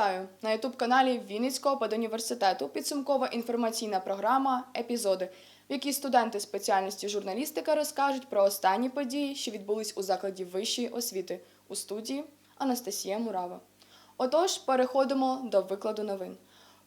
Вітаю на ютуб-каналі Вінницького педуніверситету. Підсумкова інформаційна програма Епізоди, в якій студенти спеціальності журналістика розкажуть про останні події, що відбулись у закладі вищої освіти у студії Анастасія Мурава. Отож, переходимо до викладу новин.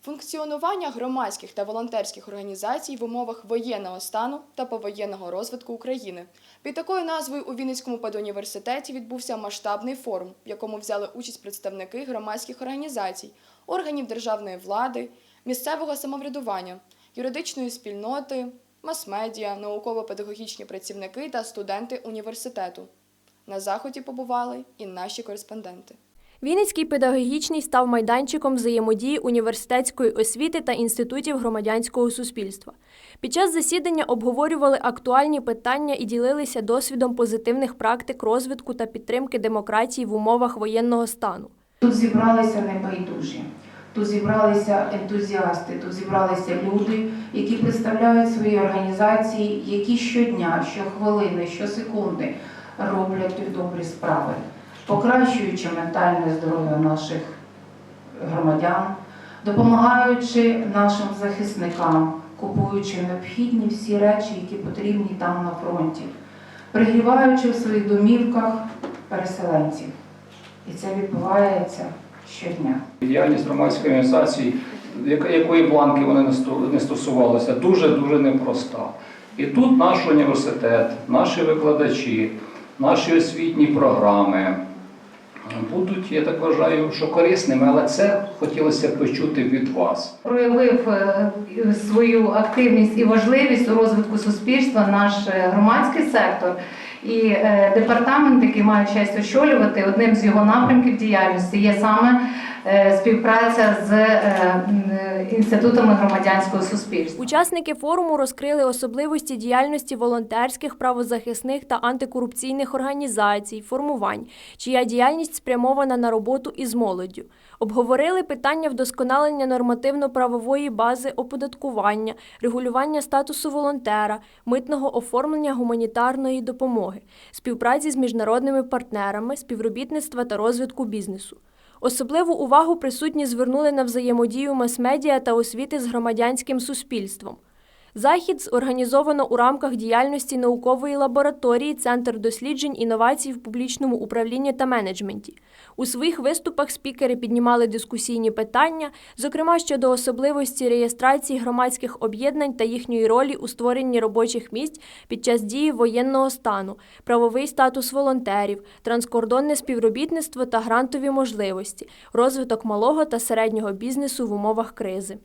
Функціонування громадських та волонтерських організацій в умовах воєнного стану та повоєнного розвитку України. Під такою назвою у Вінницькому педуніверситеті відбувся масштабний форум, в якому взяли участь представники громадських організацій, органів державної влади, місцевого самоврядування, юридичної спільноти, мас-медіа, науково-педагогічні працівники та студенти університету. На заході побували і наші кореспонденти. Вінницький педагогічний став майданчиком взаємодії університетської освіти та інститутів громадянського суспільства. Під час засідання обговорювали актуальні питання і ділилися досвідом позитивних практик розвитку та підтримки демократії в умовах воєнного стану. Тут зібралися небайдужі, тут зібралися ентузіасти, тут зібралися люди, які представляють свої організації, які щодня, щохвилини, щосекунди роблять добрі справи, покращуючи ментальне здоров'я наших громадян, допомагаючи нашим захисникам, купуючи необхідні всі речі, які потрібні там на фронті, пригріваючи в своїх домівках переселенців. І це відбувається щодня. Діяльність громадської організації, якої бланки вони не стосувалися, дуже-дуже непроста. І тут наш університет, наші викладачі, наші освітні програми будуть, я так вважаю, що корисними, але це хотілося почути від вас. проявив е, свою активність і важливість у розвитку суспільства наш е, громадський сектор. І е, департамент, який маю честь очолювати, одним з його напрямків діяльності є саме е, співпраця з е, інститутами громадянського суспільства. Учасники форуму розкрили особливості діяльності волонтерських, правозахисних та антикорупційних організацій, формувань, чия діяльність спрямована на роботу із молоддю. Обговорили питання вдосконалення нормативно-правової бази оподаткування, регулювання статусу волонтера, митного оформлення гуманітарної допомоги, співпраці з міжнародними партнерами, співробітництва та розвитку бізнесу. Особливу увагу присутні звернули на взаємодію мас-медіа та освіти з громадянським суспільством. Захід зорганізовано у рамках діяльності наукової лабораторії Центр досліджень інновацій в публічному управлінні та менеджменті. У своїх виступах спікери піднімали дискусійні питання, зокрема щодо особливості реєстрації громадських об'єднань та їхньої ролі у створенні робочих місць під час дії воєнного стану, правовий статус волонтерів, транскордонне співробітництво та грантові можливості, розвиток малого та середнього бізнесу в умовах кризи.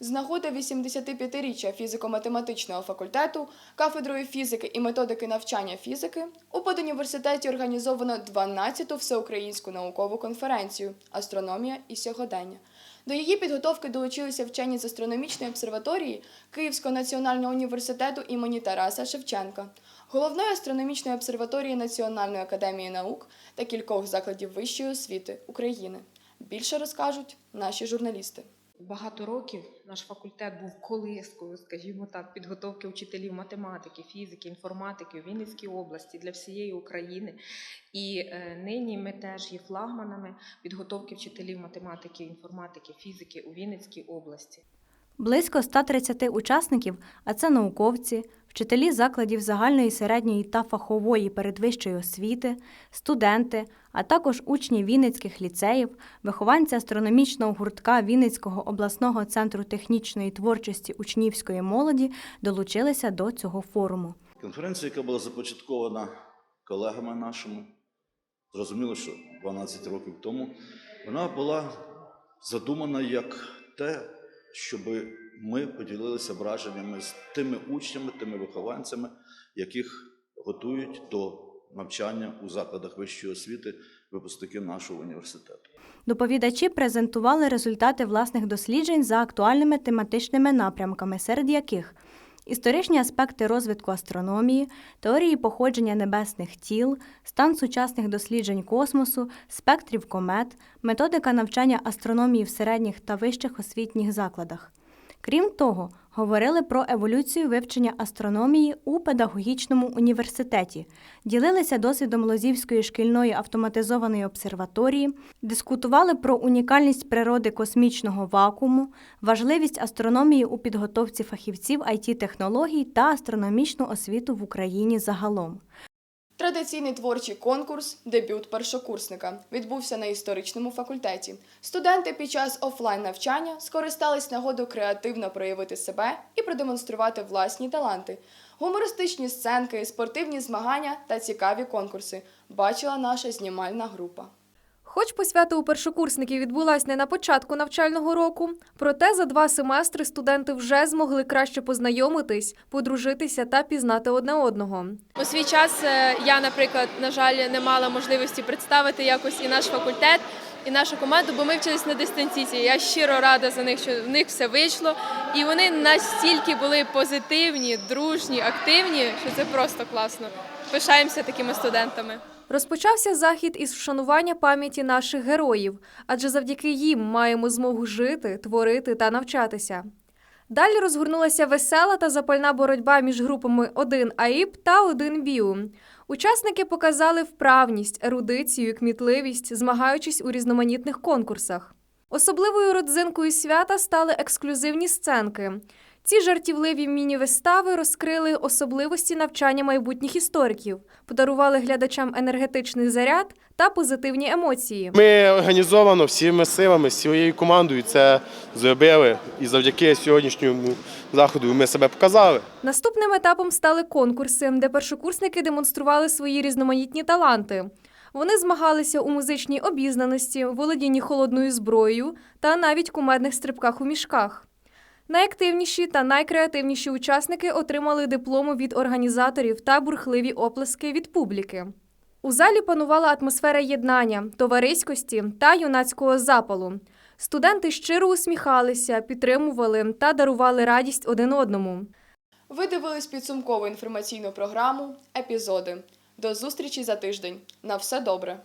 З нагоди 85-річчя фізико-математичного факультету, кафедрою фізики і методики навчання фізики у педуніверситеті організовано 12-ту всеукраїнську наукову конференцію Астрономія і сьогодення. До її підготовки долучилися вчені з астрономічної обсерваторії Київського національного університету імені Тараса Шевченка, головної астрономічної обсерваторії Національної академії наук та кількох закладів вищої освіти України. Більше розкажуть наші журналісти. Багато років наш факультет був колискою, скажімо так, підготовки вчителів математики, фізики, інформатики у Вінницькій області для всієї України. І е, нині ми теж є флагманами підготовки вчителів математики, інформатики, фізики у Вінницькій області. Близько 130 учасників, а це науковці, вчителі закладів загальної середньої та фахової передвищої освіти, студенти, а також учні Вінницьких ліцеїв, вихованці астрономічного гуртка Вінницького обласного центру технічної творчості учнівської молоді долучилися до цього форуму. Конференція, яка була започаткована колегами нашими, зрозуміло, що 12 років тому, вона була задумана як те, щоб ми поділилися враженнями з тими учнями, тими вихованцями, яких готують до навчання у закладах вищої освіти випускники нашого університету. Доповідачі презентували результати власних досліджень за актуальними тематичними напрямками, серед яких історичні аспекти розвитку астрономії, теорії походження небесних тіл, стан сучасних досліджень космосу, спектрів комет, методика навчання астрономії в середніх та вищих освітніх закладах. Крім того, Говорили про еволюцію вивчення астрономії у педагогічному університеті, ділилися досвідом Лозівської шкільної автоматизованої обсерваторії, дискутували про унікальність природи космічного вакууму, важливість астрономії у підготовці фахівців IT-технологій та астрономічну освіту в Україні загалом. Традиційний творчий конкурс Дебют першокурсника відбувся на історичному факультеті. Студенти під час офлайн навчання скористались нагодою креативно проявити себе і продемонструвати власні таланти. Гумористичні сценки, спортивні змагання та цікаві конкурси бачила наша знімальна група. Хоч посвята у першокурсників відбулась не на початку навчального року, проте за два семестри студенти вже змогли краще познайомитись, подружитися та пізнати одне одного. У свій час е, я, наприклад, на жаль, не мала можливості представити якось і наш факультет, і нашу команду, бо ми вчились на дистанційці. Я щиро рада за них, що в них все вийшло. І вони настільки були позитивні, дружні, активні, що це просто класно. Пишаємося такими студентами. Розпочався захід із вшанування пам'яті наших героїв, адже завдяки їм маємо змогу жити, творити та навчатися. Далі розгорнулася весела та запальна боротьба між групами 1 АІП та 1 БІУ. Учасники показали вправність, ерудицію, кмітливість, змагаючись у різноманітних конкурсах. Особливою родзинкою свята стали ексклюзивні сценки. Ці жартівливі міні-вистави розкрили особливості навчання майбутніх істориків, подарували глядачам енергетичний заряд та позитивні емоції. Ми організовано всіми силами, всією командою це зробили. І завдяки сьогоднішньому заходу ми себе показали. Наступним етапом стали конкурси, де першокурсники демонстрували свої різноманітні таланти. Вони змагалися у музичній обізнаності, володінні холодною зброєю та навіть кумедних стрибках у мішках. Найактивніші та найкреативніші учасники отримали дипломи від організаторів та бурхливі оплески від публіки. У залі панувала атмосфера єднання, товариськості та юнацького запалу. Студенти щиро усміхалися, підтримували та дарували радість один одному. Ви дивились підсумкову інформаційну програму Епізоди. До зустрічі за тиждень. На все добре!